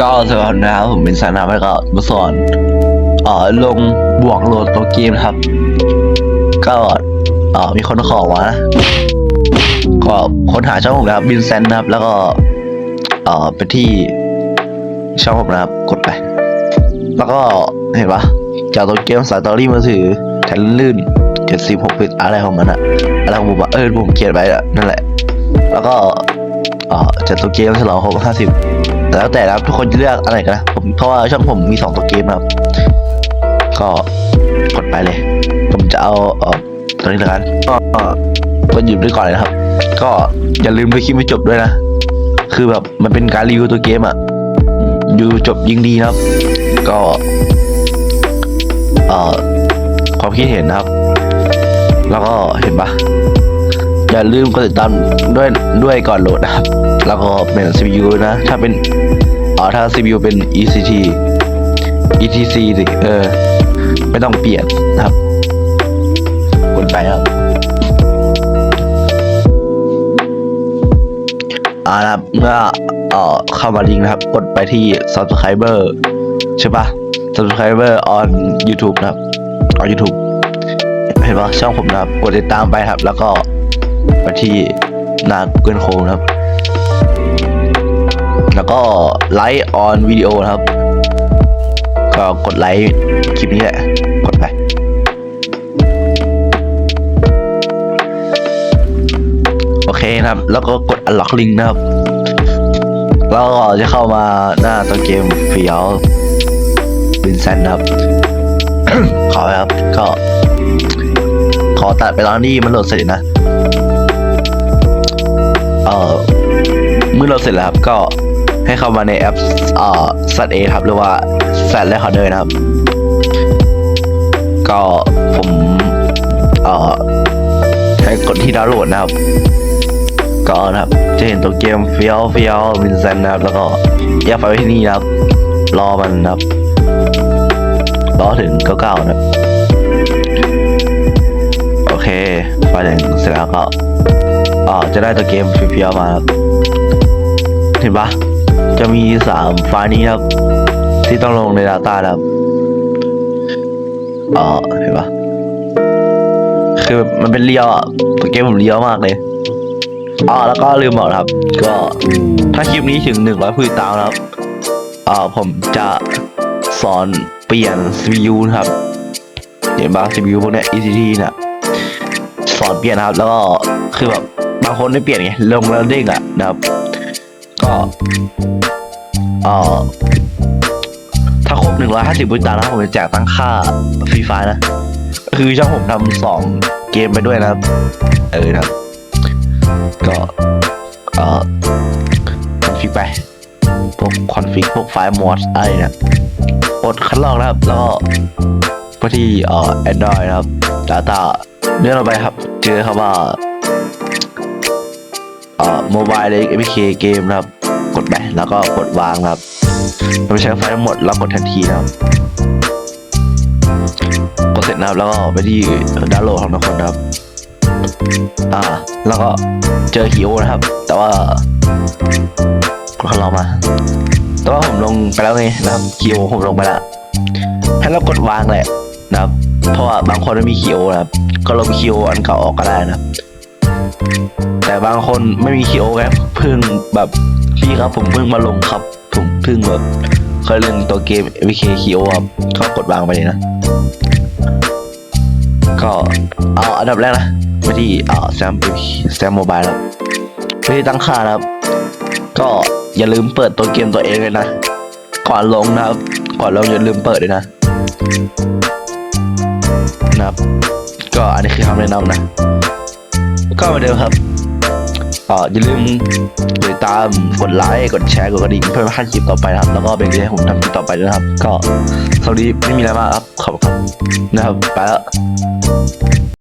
ก็สวัสดีนะครับผมเป็นสานาแล้วก็มาสอนเอ่อลงบวกโหลดตัวเกมครับ ก็เอ่อมีคนขอมานะก็ค้นหาช่องผมนะครับบินเซนนะครับ แล้วก็เอ่อไปที่ช่องผมนะครับกดไป แล้วก็เห็นปะจากตัวเกมสายตอรี่มือถือแทนลื่นเจ็ดสิบหกฟิตอะไรของมันอะอะไรของผมอะเออผมเขียนไว้อะนั่นแหละ แล้วก็เอ่อจากตัวเกมฉลองครบห้าสิบ แล้วแต่นะครับทุกคนจะเลือกอะไรกันนะผมเพราะว่าช่องผมมีสองตัวเกมนะครับ ก็กดไปเลย ผมจะเอาเออตัวนี้ล้วกันก็ก็หยุดด้วยก่อนเลยนะครับ ก็อย่าลืมดูคลิปไม่จบด้วยนะ คือแบบมันเป็นการรีวิวตัวเกมอะดูจบยิ่งดีนะครับ ก็เอ่อความคิดเห็นนะครับ แล้วก็เห็นปะ อย่าลืมกดติดตามด้วยด้วยก่อนโหลดนะครับ แล้วก็เป็น CPU นะ ถ้าเป็นอ๋อถ้า CPU เป็น ECT ETC สิเออ ไม่ต้องเปลี่ยนนะครับกดไปครับอ่านะครับเมื่อเอ่อเข้ามาลิงก์นะครับ กดไปที่ subscriber ใช่ปะ subscriber on YouTube นะครับ on YouTube เห็นปะช่องผมนะครับ กดติดตามไปครับ แล้วก็ ไปที่หน้า Google Chrome นะครับ แล้วก็ไลค์ออนวิดีโอนะครับ ก็กดไลค์คลิปนี้แหละ กดไป โอเคนะครับ แล้วก็กด unlock link นะครับ แล้วก็จะเข้ามาหน้าตัวเกมเฟียวบินเซนนะครับ ขอครับ ก็ ขอตัดไปตอนที่มันโหลดเสร็จนะ เอ่อเมื่อเราเสร็จแล้วครับก็ให้เข้ามาในแอปเอ่อ z a ครับหรือว่า z r e c o r d e r นะครับ ก็ผมเอ่อให้กดที่ดาวน์โหลดนะครับ ก็นะครับจะเห็นตัวเกมเฟียวเฟียววินเซนนะครับ แล้วก็แยกไฟไว้ที่นี่นะครับ รอมันนะครับรอถึงเก้าๆนะครับ โอเคไฟล์ถึงเสร็จแล้วก็ อ่อจะได้ตัวเกมเฟียวๆมาครับเห็นปะจะมีสามไฟล์นี้ครับ ที่ต้องลงใน Data นะครับเออเห็นปะคือมันเป็นเรียวอะตัวเกมผมเรียวมากเลยอ๋อแล้วก็ลืมบอกครับ ก็ถ้าคลิปนี้ถึงหนึ่งร้อยผู้ติดตามครับเอ่อผมจะสอนเปลี่ยน CPU ครับ เห็นปะ CPU พวกเนี้ย ECT เนี่ยสอนเปลี่ยนครับ แล้วก็คือแบบ บางคนไม่เปลี่ยนไงลงแล้วเด้งอะนะครับ ก็เอ่อถ้าครบหนึ่งร้อยห้าสิบบุญตานะผมจะแจกตั้งค่าฟรีไฟนะ คือช่องผมทำสองเกมไปด้วยนะครับ เออนะครับ ก็เอ่อคอนฟิกไปพวกคอนฟิกพวกไฟล์มอดอะไรเนี่ยกดคัดลอกนะครับ แล้วก็ไปที่เอ่อ Android นะครับ Data เลื่อนลงไปครับ เจอครับว่า อ่อโมบายเลย APK เกมนะครับ กดไปแล้วก็กดวางครับเราใช้ไฟล์ทั้งหมดแล้วกดทันทีนะครับกดเสร็จนะครับแล้วก็ไปที่ดาวน์โหลดของทุกคนนะครับอ่าแล้วก็เจอฮิโอนะครับ แต่ว่ากดคันลอมาแต่ว่าผมลงไปแล้วไงนะครับคิโอผมลงไปล้วให้เรากดวางแหละนะครับ เพราะว่าบางคนไม่มีคิโอนะครับ ก็ลบคิโออันเก่าออกก็ได้นะครับ แต่บางคนไม่มีคิโอครับเพิ่งแบบพี่ครับผมเพิ่งมาลงครับ ผมเพิ่งแบบเคยเล่นตัวเกม APK คิโอครับก็กดวางไปเลยนะ ก็เอาอันดับแรกนะไปที่อ่อแซมแซมโมบายครับไปที่ตั้งค่านะครับ ก็อย่าลืมเปิดตัวเกมตัวเองเลยนะ ก่อนลงนะครับ ก่อนลงอย่าลืมเปิดเลยนะนะครับ ก็อันนี้คือคำแนะนำนะ ก็เหมือนเดิมครับเอ่ออย่าลืมกดติดตามกดไลค์กดแชร์กดกระดิ่งเพื่อไม่พลาดคลิปต่อไปนะครับ แล้วก็เป็นกำลังใจให้ผมทำคลิปต่อไปด้วยนะครับ ก็สวัสดีไม่มีอะไรมากครับขอบคุณนะครับไปแล้ว